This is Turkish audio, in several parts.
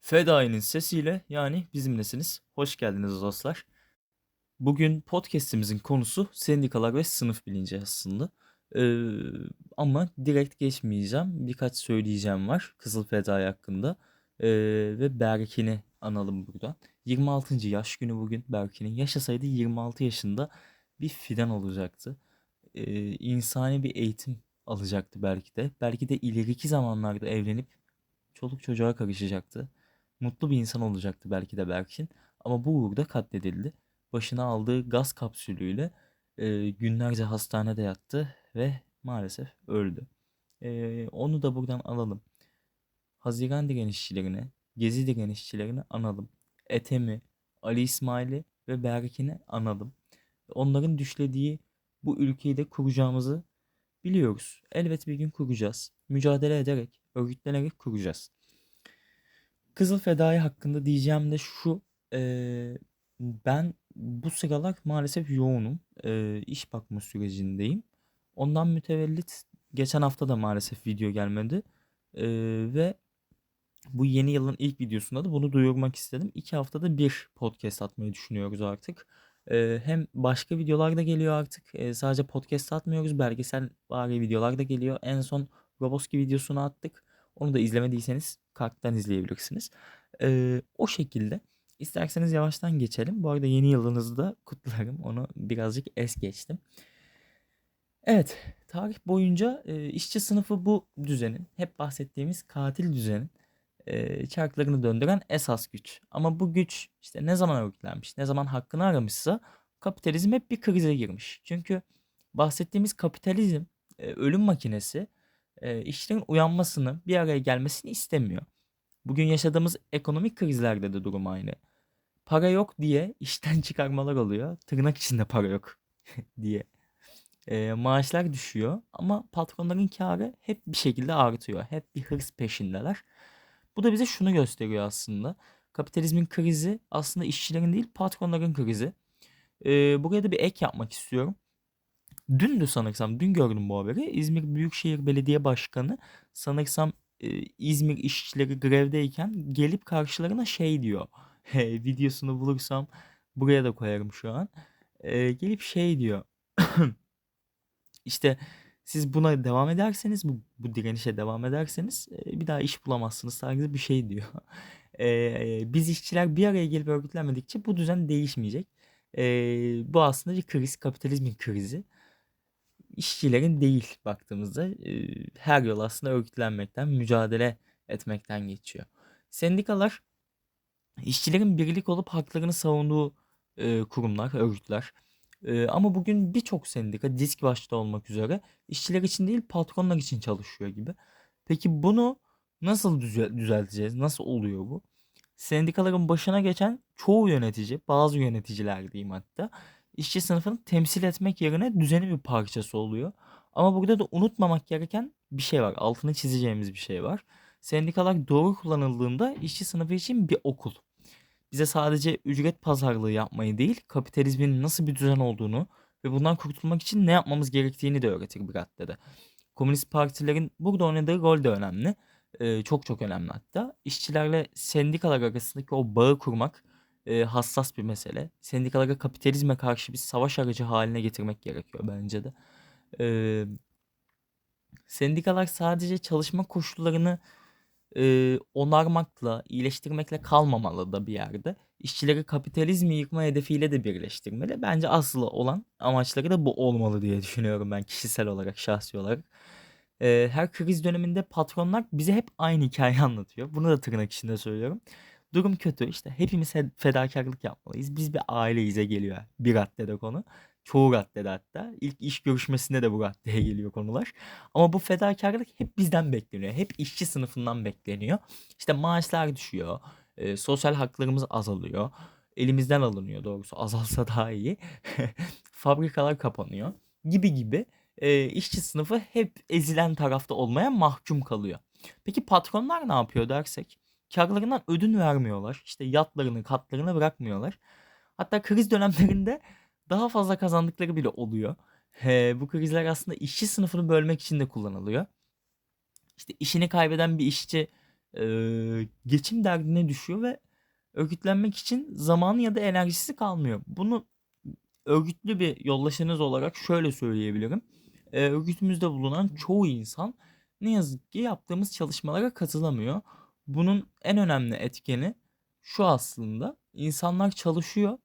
Fedai'nin sesiyle yani bizimlesiniz. Hoş geldiniz dostlar. Bugün podcast'imizin konusu sendikalar ve sınıf bilinci aslında. Ee, ama direkt geçmeyeceğim. Birkaç söyleyeceğim var Kızıl Fedai hakkında. Ee, ve Berkin'i analım buradan. 26. yaş günü bugün Berkin'in. Yaşasaydı 26 yaşında bir fidan olacaktı. Ee, insani bir eğitim alacaktı belki de. Belki de ileriki zamanlarda evlenip çoluk çocuğa karışacaktı. Mutlu bir insan olacaktı belki de Berkin. Ama bu uğurda katledildi. Başına aldığı gaz kapsülüyle e, günlerce hastanede yattı ve maalesef öldü. E, onu da buradan alalım. Haziran direnişçilerini, Gezi direnişçilerini analım. Etemi, Ali İsmail'i ve Berkin'i analım. Onların düşlediği bu ülkeyi de kuracağımızı biliyoruz. Elbet bir gün kuracağız. Mücadele ederek, örgütlenerek kuracağız. Kızıl Fedai hakkında diyeceğim de şu. eee, ben bu sıralar maalesef yoğunum. Eee, iş bakma sürecindeyim. Ondan mütevellit geçen hafta da maalesef video gelmedi. Eee, ve bu yeni yılın ilk videosunda da bunu duyurmak istedim. İki haftada bir podcast atmayı düşünüyoruz artık. Eee, hem başka videolar da geliyor artık. Eee, sadece podcast atmıyoruz. Belgesel vari videolar da geliyor. En son Roboski videosunu attık. Onu da izlemediyseniz kalpten izleyebilirsiniz. Eee, o şekilde. İsterseniz yavaştan geçelim. Bu arada yeni yılınızı da kutlarım. Onu birazcık es geçtim. Evet, tarih boyunca e, işçi sınıfı bu düzenin, hep bahsettiğimiz katil düzenin e, çarklarını döndüren esas güç. Ama bu güç işte ne zaman örgütlenmiş, ne zaman hakkını aramışsa kapitalizm hep bir krize girmiş. Çünkü bahsettiğimiz kapitalizm e, ölüm makinesi e, işçilerin uyanmasını, bir araya gelmesini istemiyor. Bugün yaşadığımız ekonomik krizlerde de durum aynı. Para yok diye işten çıkarmalar oluyor. Tırnak içinde para yok diye. E, maaşlar düşüyor ama patronların karı hep bir şekilde artıyor. Hep bir hırs peşindeler. Bu da bize şunu gösteriyor aslında. Kapitalizmin krizi aslında işçilerin değil patronların krizi. E, buraya da bir ek yapmak istiyorum. Dündü sanırsam, dün gördüm bu haberi. İzmir Büyükşehir Belediye Başkanı sanırsam e, İzmir işçileri grevdeyken gelip karşılarına şey diyor. Videosunu bulursam buraya da koyarım şu an. E, gelip şey diyor. İşte siz buna devam ederseniz, bu, bu direnişe devam ederseniz e, bir daha iş bulamazsınız tarzı bir şey diyor. E, biz işçiler bir araya gelip örgütlenmedikçe bu düzen değişmeyecek. E, bu aslında bir kriz, kapitalizmin krizi. İşçilerin değil baktığımızda e, her yol aslında örgütlenmekten, mücadele etmekten geçiyor. Sendikalar işçilerin birlik olup haklarını savunduğu e, kurumlar, örgütler. Ee, ama bugün birçok sendika disk başta olmak üzere işçiler için değil patronlar için çalışıyor gibi. Peki bunu nasıl düzel- düzelteceğiz? Nasıl oluyor bu? Sendikaların başına geçen çoğu yönetici, bazı yöneticiler diyeyim hatta, işçi sınıfını temsil etmek yerine düzeni bir parçası oluyor. Ama burada da unutmamak gereken bir şey var. Altını çizeceğimiz bir şey var. Sendikalar doğru kullanıldığında işçi sınıfı için bir okul bize sadece ücret pazarlığı yapmayı değil, kapitalizmin nasıl bir düzen olduğunu ve bundan kurtulmak için ne yapmamız gerektiğini de öğretir bir raddede. Komünist partilerin burada oynadığı rol de önemli. Ee, çok çok önemli hatta. İşçilerle sendikalar arasındaki o bağı kurmak e, hassas bir mesele. Sendikaları kapitalizme karşı bir savaş aracı haline getirmek gerekiyor bence de. Ee, sendikalar sadece çalışma koşullarını Eee, onarmakla, iyileştirmekle kalmamalı da bir yerde. İşçileri kapitalizmi yıkma hedefiyle de birleştirmeli. Bence asıl olan amaçları da bu olmalı diye düşünüyorum ben kişisel olarak, şahsi olarak. Eee, her kriz döneminde patronlar bize hep aynı hikayeyi anlatıyor. Bunu da tırnak içinde söylüyorum. Durum kötü işte hepimiz fedakarlık yapmalıyız. Biz bir aileyiz'e geliyor bir raddede konu. Çoğu raddede hatta. İlk iş görüşmesinde de bu raddeye geliyor konular. Ama bu fedakarlık hep bizden bekleniyor. Hep işçi sınıfından bekleniyor. İşte maaşlar düşüyor. E, sosyal haklarımız azalıyor. Elimizden alınıyor doğrusu. Azalsa daha iyi. Fabrikalar kapanıyor. Gibi gibi e, işçi sınıfı hep ezilen tarafta olmaya mahkum kalıyor. Peki patronlar ne yapıyor dersek? Karlarından ödün vermiyorlar. İşte yatlarını, katlarını bırakmıyorlar. Hatta kriz dönemlerinde daha fazla kazandıkları bile oluyor. He, bu krizler aslında işçi sınıfını bölmek için de kullanılıyor. İşte işini kaybeden bir işçi eee, geçim derdine düşüyor ve örgütlenmek için zamanı ya da enerjisi kalmıyor. Bunu örgütlü bir yoldaşınız olarak şöyle söyleyebilirim. Eee, örgütümüzde bulunan çoğu insan ne yazık ki yaptığımız çalışmalara katılamıyor. Bunun en önemli etkeni şu aslında. İnsanlar çalışıyor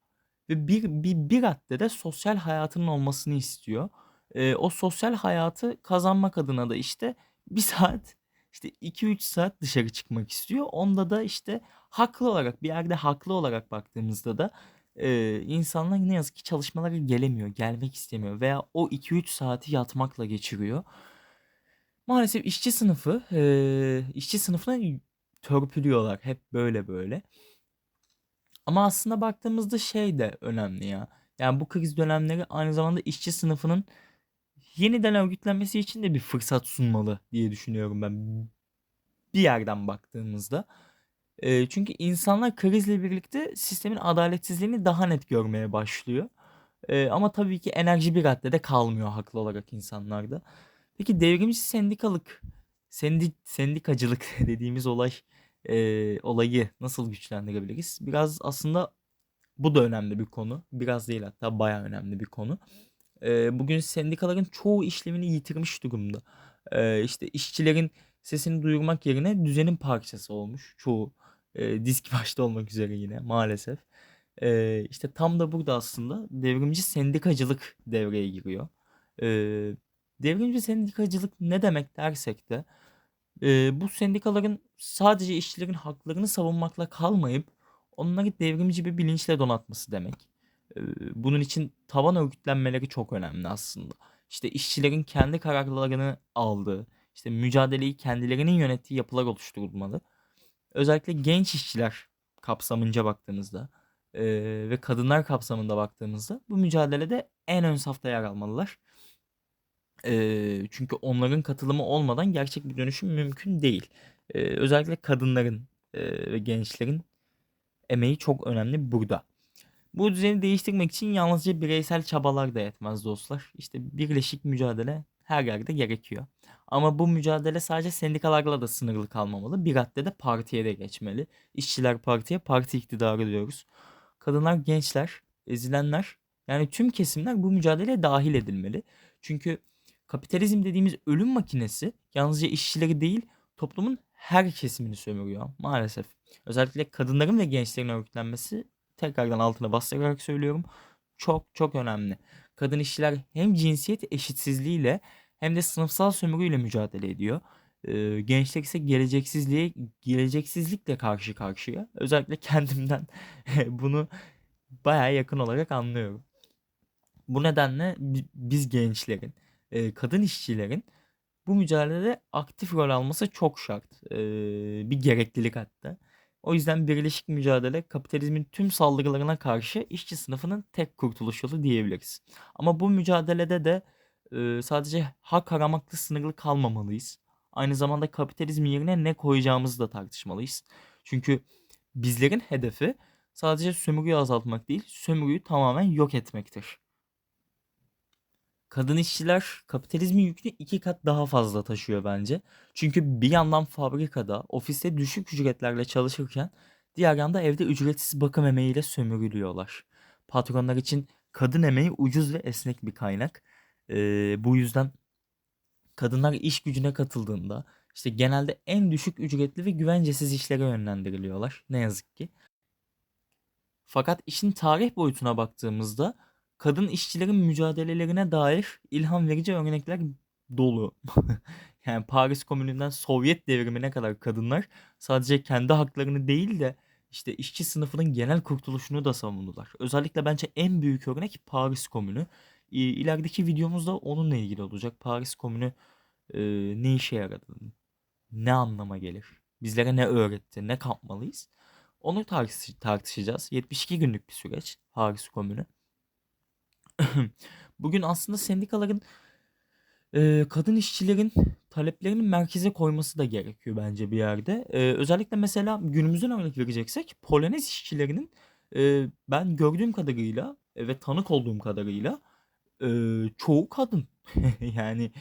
ve bir bir bir raddede sosyal hayatının olmasını istiyor. Eee, o sosyal hayatı kazanmak adına da işte 1 saat, işte 2-3 saat dışarı çıkmak istiyor. Onda da işte haklı olarak, bir yerde haklı olarak baktığımızda da, eee, insanlar ne yazık ki çalışmalara gelemiyor, gelmek istemiyor veya o 2-3 saati yatmakla geçiriyor. Maalesef işçi sınıfı, eee, işçi sınıfına törpülüyorlar hep böyle böyle. Ama aslında baktığımızda şey de önemli ya. Yani bu kriz dönemleri aynı zamanda işçi sınıfının yeniden örgütlenmesi için de bir fırsat sunmalı diye düşünüyorum ben. Bir yerden baktığımızda. Çünkü insanlar krizle birlikte sistemin adaletsizliğini daha net görmeye başlıyor. Ama tabii ki enerji bir raddede kalmıyor haklı olarak insanlarda. Peki devrimci sendikalık, sendi sendikacılık dediğimiz olay, eee, olayı nasıl güçlendirebiliriz? Biraz aslında bu da önemli bir konu. Biraz değil hatta bayağı önemli bir konu. Eee, bugün sendikaların çoğu işlevini yitirmiş durumda. Eee, işte işçilerin sesini duyurmak yerine düzenin parçası olmuş çoğu. Eee, DİSK başta olmak üzere yine maalesef. Eee, işte tam da burada aslında devrimci sendikacılık devreye giriyor. Eee, devrimci sendikacılık ne demek dersek de, eee, bu sendikaların sadece işçilerin haklarını savunmakla kalmayıp onları devrimci bir bilinçle donatması demek. Eee, bunun için taban örgütlenmeleri çok önemli aslında. İşte işçilerin kendi kararlarını aldığı, işte mücadeleyi kendilerinin yönettiği yapılar oluşturulmalı. Özellikle genç işçiler kapsamınca baktığımızda, eee, ve kadınlar kapsamında baktığımızda bu mücadelede en ön safta yer almalılar. Eee, çünkü onların katılımı olmadan gerçek bir dönüşüm mümkün değil. Eee, özellikle kadınların, ve gençlerin emeği çok önemli burada. Bu düzeni değiştirmek için yalnızca bireysel çabalar da yetmez dostlar. İşte birleşik mücadele her yerde gerekiyor. Ama bu mücadele sadece sendikalarla da sınırlı kalmamalı. Bir raddede partiye de geçmeli. İşçiler partiye, parti iktidarı diyoruz. Kadınlar, gençler, ezilenler yani tüm kesimler bu mücadeleye dahil edilmeli. Çünkü kapitalizm dediğimiz ölüm makinesi yalnızca işçileri değil toplumun her kesimini sömürüyor maalesef. Özellikle kadınların ve gençlerin örgütlenmesi tekrardan altına bastırarak söylüyorum. Çok çok önemli. Kadın işçiler hem cinsiyet eşitsizliğiyle hem de sınıfsal sömürüyle mücadele ediyor. Eee, gençler ise geleceksizliğe geleceksizlikle karşı karşıya. Özellikle kendimden bunu bayağı yakın olarak anlıyorum. Bu nedenle bi biz gençlerin, eee, kadın işçilerin bu mücadelede aktif rol alması çok şart. Eee, bir gereklilik hatta. O yüzden birleşik mücadele kapitalizmin tüm saldırılarına karşı işçi sınıfının tek kurtuluş yolu diyebiliriz. Ama bu mücadelede de, eee, sadece hak aramakla sınırlı kalmamalıyız. Aynı zamanda kapitalizm yerine ne koyacağımızı da tartışmalıyız. Çünkü bizlerin hedefi sadece sömürüyü azaltmak değil, sömürüyü tamamen yok etmektir. Kadın işçiler kapitalizmin yükünü iki kat daha fazla taşıyor bence. Çünkü bir yandan fabrikada, ofiste düşük ücretlerle çalışırken diğer yanda evde ücretsiz bakım emeğiyle sömürülüyorlar. Patronlar için kadın emeği ucuz ve esnek bir kaynak. Eee, bu yüzden kadınlar iş gücüne katıldığında işte genelde en düşük ücretli ve güvencesiz işlere yönlendiriliyorlar ne yazık ki. Fakat işin tarih boyutuna baktığımızda kadın işçilerin mücadelelerine dair ilham verici örnekler dolu. Yani Paris Komünü'nden Sovyet devrimine kadar kadınlar sadece kendi haklarını değil de işte işçi sınıfının genel kurtuluşunu da savundular. Özellikle bence en büyük örnek Paris Komünü. İlerideki videomuzda onunla ilgili olacak. Paris Komünü e, ne işe yaradı? Ne anlama gelir? Bizlere ne öğretti? Ne kapmalıyız? Onu tartış- tartışacağız. 72 günlük bir süreç Paris Komünü. Bugün aslında sendikaların eee, kadın işçilerin taleplerini merkeze koyması da gerekiyor bence bir yerde. Eee, özellikle mesela günümüzden örnek vereceksek Polonez işçilerinin eee, ben gördüğüm kadarıyla e, ve tanık olduğum kadarıyla eee, çoğu kadın. Yani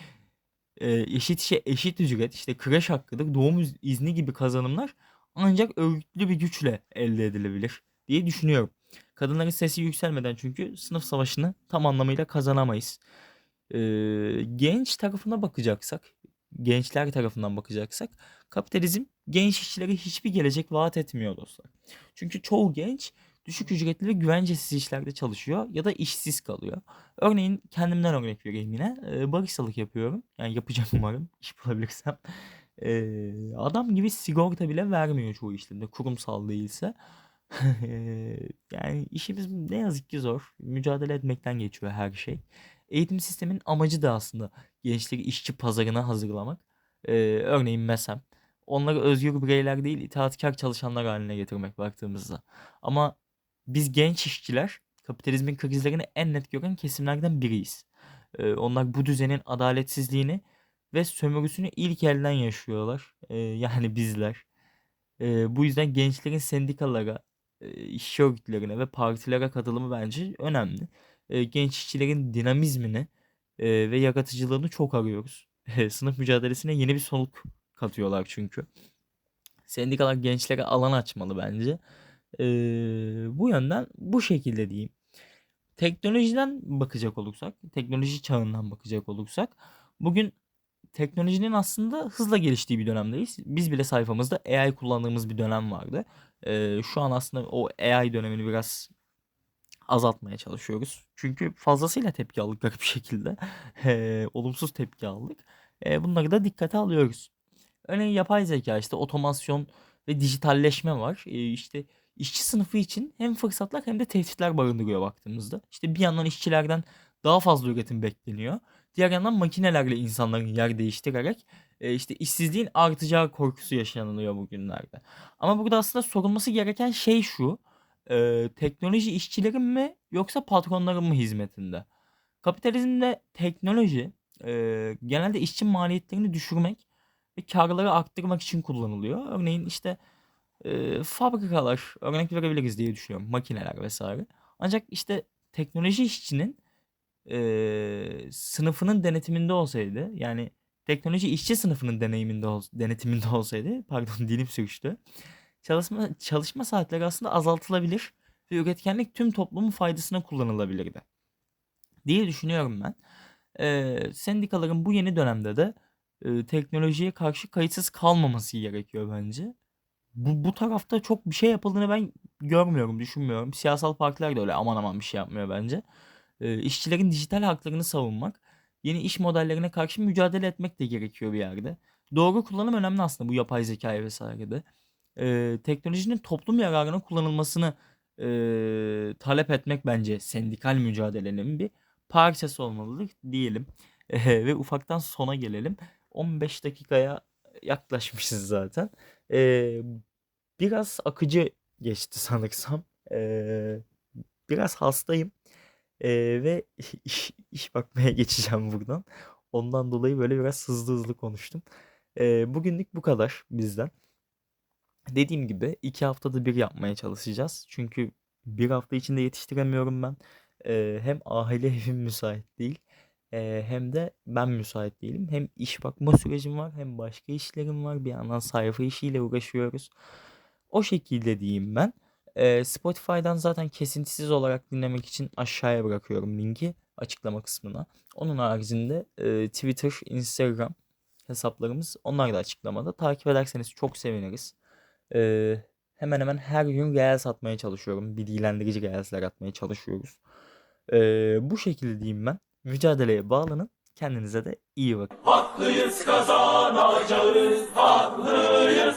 e, eşit işe eşit ücret, işte kreş hakkıdır, doğum iz- izni gibi kazanımlar ancak örgütlü bir güçle elde edilebilir diye düşünüyorum. Kadınların sesi yükselmeden çünkü sınıf savaşını tam anlamıyla kazanamayız. Ee, genç tarafına bakacaksak, gençler tarafından bakacaksak kapitalizm genç işçilere hiçbir gelecek vaat etmiyor dostlar. Çünkü çoğu genç düşük ücretli ve güvencesiz işlerde çalışıyor ya da işsiz kalıyor. Örneğin kendimden örnek vereyim yine. Ee, baristalık yapıyorum. Yani yapacağım umarım iş bulabilirsem. Ee, adam gibi sigorta bile vermiyor çoğu işlemde kurumsal değilse. Yani işimiz ne yazık ki zor. Mücadele etmekten geçiyor her şey. Eğitim sisteminin amacı da aslında gençleri işçi pazarına hazırlamak. Eee, örneğin MESEM. Onları özgür bireyler değil, itaatkar çalışanlar haline getirmek baktığımızda. Ama biz genç işçiler kapitalizmin krizlerini en net gören kesimlerden biriyiz. Eee, onlar bu düzenin adaletsizliğini ve sömürüsünü ilk elden yaşıyorlar. Eee, yani bizler. Eee, bu yüzden gençlerin sendikalara, eee, işçi örgütlerine ve partilere katılımı bence önemli. Eee, genç işçilerin dinamizmini eee, ve yaratıcılığını çok arıyoruz. Sınıf mücadelesine yeni bir soluk katıyorlar çünkü. Sendikalar gençlere alan açmalı bence. Bu yönden bu şekilde diyeyim. Teknolojiden bakacak olursak, teknoloji çağından bakacak olursak, bugün teknolojinin aslında hızla geliştiği bir dönemdeyiz. Biz bile sayfamızda AI kullandığımız bir dönem vardı. Ee, şu an aslında o AI dönemini biraz azaltmaya çalışıyoruz. Çünkü fazlasıyla tepki aldık garip bir şekilde. Ee, olumsuz tepki aldık. Ee, bunları da dikkate alıyoruz. Örneğin yapay zeka işte otomasyon ve dijitalleşme var. Ee, işte işçi sınıfı için hem fırsatlar hem de tehditler barındırıyor baktığımızda. İşte bir yandan işçilerden daha fazla üretim bekleniyor. Diğer yandan makinelerle insanların yer değiştirerek e, işte işsizliğin artacağı korkusu yaşanılıyor bugünlerde. Ama burada aslında sorulması gereken şey şu. e, teknoloji işçilerin mi yoksa patronların mı hizmetinde? Kapitalizmde teknoloji e, genelde işçi maliyetlerini düşürmek ve karları arttırmak için kullanılıyor. Örneğin işte e, fabrikalar örnek verebiliriz diye düşünüyorum. Makineler vesaire. Ancak işte teknoloji işçinin e, sınıfının denetiminde olsaydı yani teknoloji işçi sınıfının deneyiminde ol, denetiminde olsaydı pardon dilim sürçtü. Çalışma çalışma saatleri aslında azaltılabilir ve üretkenlik tüm toplumun faydasına kullanılabilirdi diye düşünüyorum ben. E, sendikaların bu yeni dönemde de e, teknolojiye karşı kayıtsız kalmaması gerekiyor bence. Bu, bu tarafta çok bir şey yapıldığını ben görmüyorum, düşünmüyorum. Siyasal partiler de öyle aman aman bir şey yapmıyor bence. İşçilerin dijital haklarını savunmak, yeni iş modellerine karşı mücadele etmek de gerekiyor bir yerde. Doğru kullanım önemli aslında bu yapay zekaya vesairede. E, teknolojinin toplum yararına kullanılmasını e, talep etmek bence sendikal mücadelenin bir parçası olmalıdır diyelim. E, ve ufaktan sona gelelim. 15 dakikaya yaklaşmışız zaten. E, biraz akıcı geçti sanırsam. E, biraz hastayım. Eee, ve iş iş bakmaya geçeceğim buradan. Ondan dolayı böyle biraz hızlı hızlı konuştum. Eee, bugünlük bu kadar bizden. Dediğim gibi 2 haftada bir yapmaya çalışacağız. Çünkü bir hafta içinde yetiştiremiyorum ben. Eee, hem aile evim müsait değil. Eee, hem de ben müsait değilim. Hem iş bakma sürecim var hem başka işlerim var. Bir yandan sayfa işiyle uğraşıyoruz. O şekilde diyeyim ben. Eee, Spotify'dan zaten kesintisiz olarak dinlemek için aşağıya bırakıyorum linki açıklama kısmına. Onun haricinde eee, Twitter, Instagram hesaplarımız onlar da açıklamada. Takip ederseniz çok seviniriz. Eee, hemen hemen her gün reels atmaya çalışıyorum. Bilgilendirici reelsler atmaya çalışıyoruz. Eee, bu şekilde diyeyim ben. Mücadeleye bağlanın. Kendinize de iyi bakın. Haklıyız kazanacağız, haklıyız.